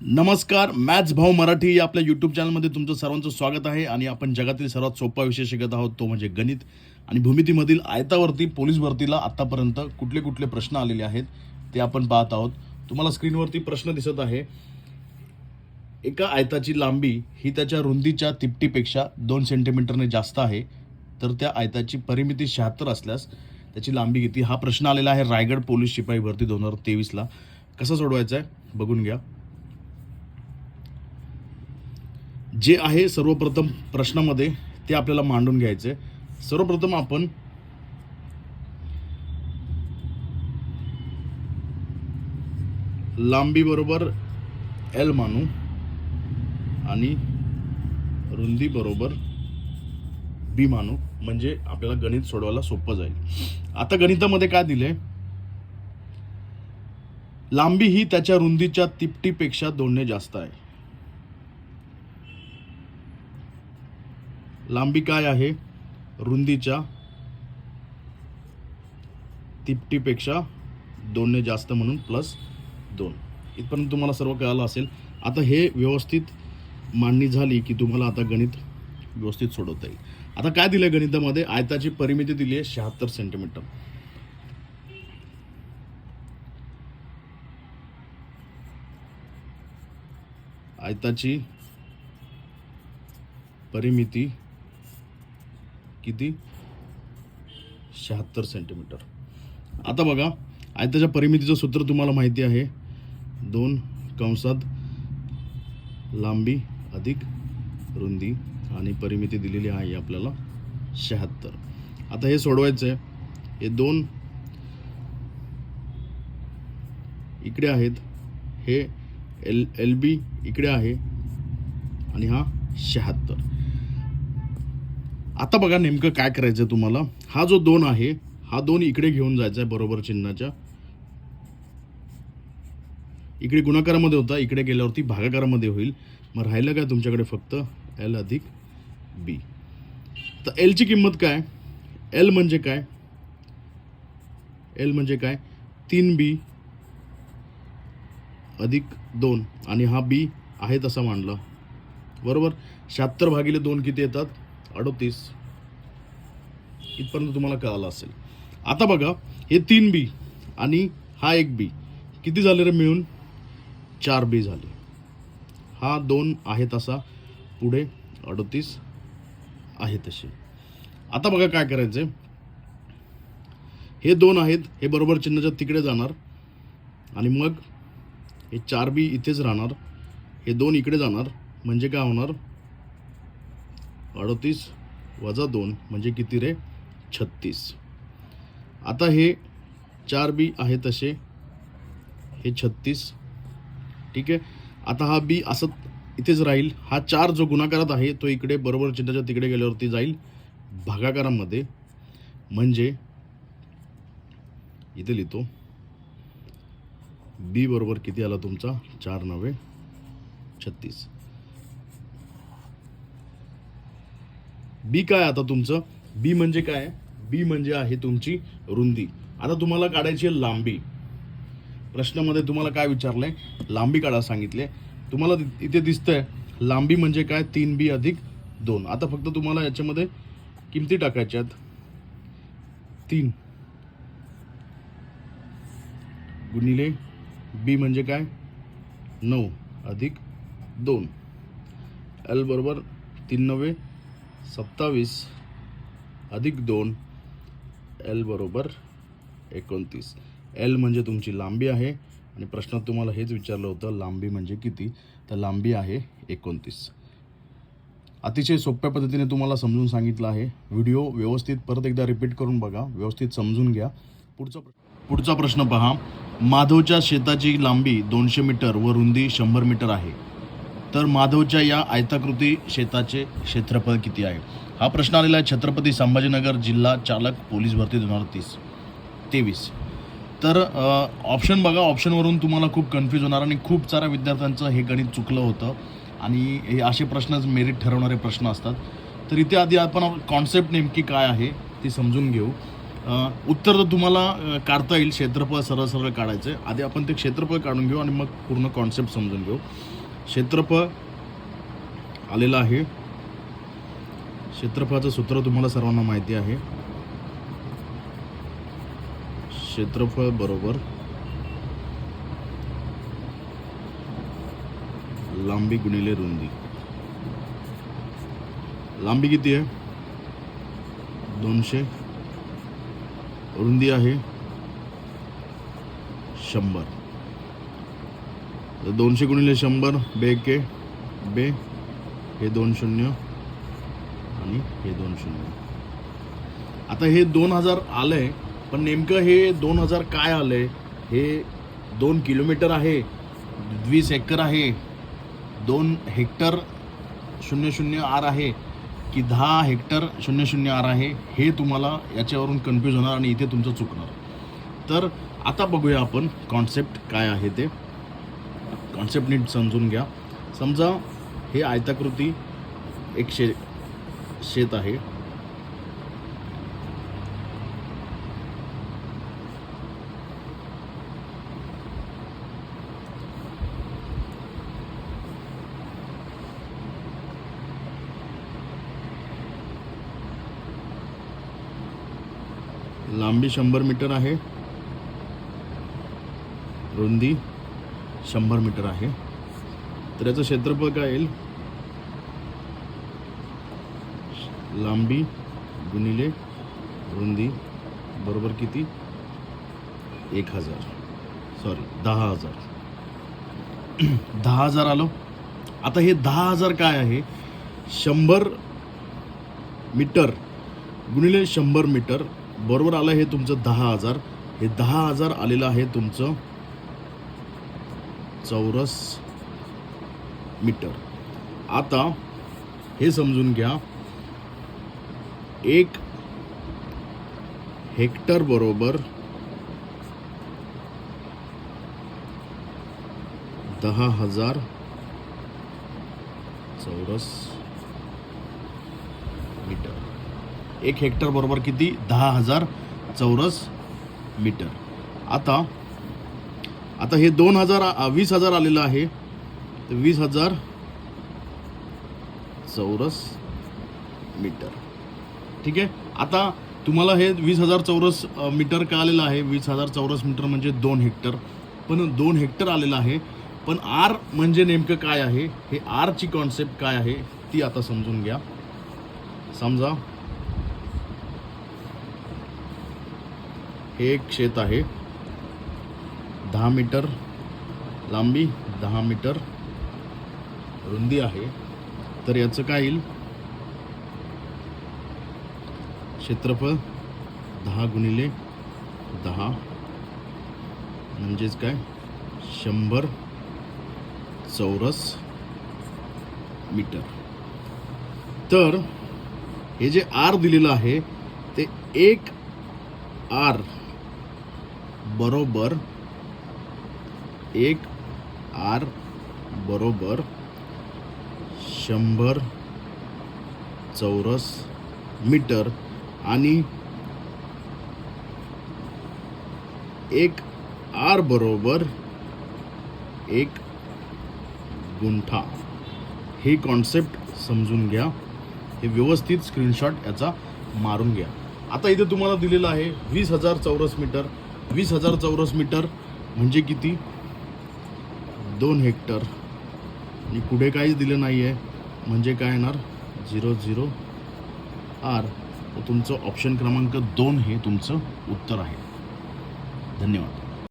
नमस्कार मॅथ्स भाऊ मराठी या आपल्या यूट्यूब चॅनलमध्ये तुमचं सर्वांचं स्वागत आहे आणि आपण जगातील सर्वात सोपा विषय शिकत आहोत तो म्हणजे गणित. आणि भूमितीमधील आयतावरती पोलीस भरतीला आतापर्यंत कुठले कुठले प्रश्न आलेले आहेत ते आपण पाहत आहोत. तुम्हाला स्क्रीनवरती प्रश्न दिसत आहे. एका आयताची लांबी ही त्याच्या रुंदीच्या तिपटीपेक्षा दोन सेंटीमीटरने जास्त आहे. तर त्या आयताची परिमिती शहात्तर असल्यास त्याची लांबी किती? हा प्रश्न आलेला आहे रायगड पोलीस शिपाई भरती दोन हजार तेवीसला. कसा सोडवायचा आहे बघून घ्या. जे आहे सर्वप्रथम प्रश्नामध्ये ते आपल्याला मांडून घ्यायचे. सर्वप्रथम आपण लांबी बरोबर एल मानू आणि रुंदी बरोबर बी मानू. म्हणजे आपल्याला गणित सोडवायला सोपं जाईल. आता गणितामध्ये काय दिले? लांबी ही त्याच्या रुंदीच्या तिपटीपेक्षा दोनने जास्त आहे. लांबी काय आहे? रुंदीच्या तिपटीपेक्षा दोनने जास्त म्हणून प्लस दोन. इथपर्यंत तुम्हाला सर्व कळालं असेल. आता हे व्यवस्थित मांडणी झाली की तुम्हाला आता गणित व्यवस्थित सोडवता येईल. आता काय दिलं गणितामध्ये? आयताची परिमिती दिली आहे शहात्तर सेंटीमीटर आयताची परिमिती किती? शहात्तर सेंटीमीटर आता बघा आयताच्या परिमितीचं सूत्र तुम्हाला माहिती आहे. दोन कंसात लांबी अधिक रुंदी आणि परिमिती दिलेली आहे आपल्याला शहात्तर. आता हे सोडवायचं आहे हे दोन इकडे आहेत. हे एल एल बी इकडे आहे आणि हा शहात्तर. आता बघा नेमकं काय करायचं आहे तुम्हाला. हा जो दोन आहे हा दोन इकडे घेऊन जायचा आहे बरोबर चिन्हाच्या. इकडे गुणाकारामध्ये होता इकडे गेल्यावरती भागाकारामध्ये होईल. मग राहिलं काय तुमच्याकडे फक्त एल अधिक बी तर एलची किंमत काय? एल म्हणजे काय? एल म्हणजे काय? तीन बी अधिक दोन. आणि हा बी आहे तसा मांडला बरोबर? शहात्तर भागिले दोन किती येतात? अडोतीस. इथपर्यंत तुम्हाला कळालं असेल. आता बघा हे तीन बी आणि हा एक बी किती झाले रे मिळून? चार बी झाले. हा दोन आहे तसा पुढे अडोतीस आहे तसे आता बघा काय करायचं हे दोन आहेत हे बरोबर चिन्हाच्या तिकडे जाणार. आणि मग हे चार बी इथेच राहणार. हे दोन इकडे जाणार. म्हणजे काय होणार? अडतीस वजा दोन म्हणजे किती रे? छत्तीस. आता हे चार बी आहे तसे हे छत्तीस. ठीक आहे? आता हा बी असं इथेच राहील. हा चार जो गुणाकारात आहे तो इकडे बरोबर चिन्हाच्या तिकडे गेल्यावरती जाईल. भागाकारामध्ये. म्हणजे इथे लिहितो. बी बरोबर किती आला तुमचा? चार नव्हे. छत्तीस. बी काय आता तुमचं? बी म्हणजे काय? बी म्हणजे आहे तुमची रुंदी. आता तुम्हाला काढायची आहे लांबी. प्रश्नामध्ये तुम्हाला काय विचारलंय? लांबी काढा सांगितले. तुम्हाला इथे दिसतंय लांबी म्हणजे काय? तीन बी अधिक दोन. आता फक्त तुम्हाला याच्यामध्ये किमती टाकायच्या आहेत. तीन. गुणिले बी म्हणजे काय? नऊ अधिक दोन. एल बरोबर तीन नव्वे सत्तावीस अधिक दोन एल बरोबर एकोणतीस. एल म्हणजे तुमची लांबी आहे आणि प्रश्नात तुम्हाला हेच विचारलं होतं लांबी म्हणजे किती? तर लांबी आहे एकोणतीस. अतिशय सोप्या पद्धतीने तुम्हाला समजून सांगितलं आहे. व्हिडिओ व्यवस्थित परत एकदा रिपीट करून बघा. व्यवस्थित समजून घ्या. पुढचा पुढचा प्रश्न पहा. माधवच्या शेताची लांबी दोनशे मीटर व रुंदी शंभर मीटर आहे. तर माधवच्या या आयताकृती शेताचे क्षेत्रफळ किती आहे? हा प्रश्न आलेला आहे छत्रपती संभाजीनगर जिल्हा चालक पोलीस भरती दोन हजार तीस. तेवीस. तर ऑप्शन बघा. ऑप्शनवरून तुम्हाला खूप कन्फ्यूज होणार आणि खूप साऱ्या विद्यार्थ्यांचं हे गणित चुकलं होतं. आणि हे असे प्रश्नच मेरिट ठरवणारे प्रश्न असतात. तर इथे आधी आपण कॉन्सेप्ट नेमकी काय आहे ती समजून घेऊ. उत्तर तर तुम्हाला काढता येईल. क्षेत्रफळ सरळ सरळ काढायचं आहे आधी आपण ते क्षेत्रफळ काढून घेऊ आणि मग पूर्ण कॉन्सेप्ट समजून घेऊ. क्षेत्रफळ आलेलं आहे. क्षेत्रफळाचं सूत्र तुम्हाला सर्वांना माहिती आहे. क्षेत्रफळ बरोबर लांबी गुणिले रुंदी. लांबी किती आहे? दोनशे. रुंदी आहे शंभर. तर दोनशे गुणिले शंभर बे के बे हे दोन शून्य आणि हे दोन शून्य. आता हे दोन हजार आलंय पण नेमकं हे दोन हजार काय आलंय हे दोन किलोमीटर आहे वीस एकर आहे दोन हेक्टर शून्य शून्य आर आहे की दहा हेक्टर शून्य शून्य आर आहे हे तुम्हाला याच्यावरून कन्फ्यूज होणार आणि इथे तुमचं चुकणार. तर आता बघूया आपण कॉन्सेप्ट काय आहे ते. कॉन्सेप्ट नीट समजून घ्या. समजा हे आयताकृती एक शे शेत आहे. लांबी शंभर मीटर आहे. रुंदी शंभर मीटर आहे. तर याचं क्षेत्रफळ काय येईल? लांबी गुणिले रुंदी बरोबर किती? एक हजार. सॉरी दहा हजार. दहा हजार आलो. आता हे दहा हजार काय आहे? शंभर मीटर गुणिले शंभर मीटर बरोबर आलं हे तुमचं दहा हजार. हे दहा हजार आलेलं आहे तुमचं चौरस मीटर. आता हे समजून घ्या. एक हेक्टर बरोबर दहा हजार चौरस मीटर. एक हेक्टर बरोबर किती? दहा हजार चौरस मीटर. आता आता हे दोन हजार वीस हजार आलेलं आहे. तर वीस हजार चौरस मीटर. ठीक आहे? आता तुम्हाला हे वीस हजार चौरस मीटर का आलेलं आहे. वीस हजार चौरस मीटर म्हणजे दोन हेक्टर. पण दोन हेक्टर आलेलं आहे. पण आर म्हणजे नेमकं काय आहे? हे आरची कॉन्सेप्ट काय आहे? ती आता समजून घ्या. समजा हे एक शेत आहे. दहा मीटर लांबी दहा मीटर रुंदी आहे. तर याचं काय येईल? क्षेत्रफळ दहा गुणिले दहा. म्हणजेच काय? शंभर चौरस मीटर. तर हे जे आर दिलेलं आहे ते एक आर बरोबर एक आर बरोबर शंभर चौरस मीटर आणि एक आर बरोबर एक गुंठा. ही कॉन्सेप्ट समजून घ्या. हे व्यवस्थित स्क्रीनशॉट याचा मारून घ्या. आता इथे तुम्हाला दिलेलं आहे वीस हजार चौरस मीटर. वीस हजार चौरस मीटर म्हणजे किती? दोन हेक्टर. आणि पुढे काहीच दिलं नाही आहे म्हणजे काय येणार? Zero zero R. तर तुमचं ऑप्शन क्रमांक दोन हे तुमचं उत्तर आहे. धन्यवाद.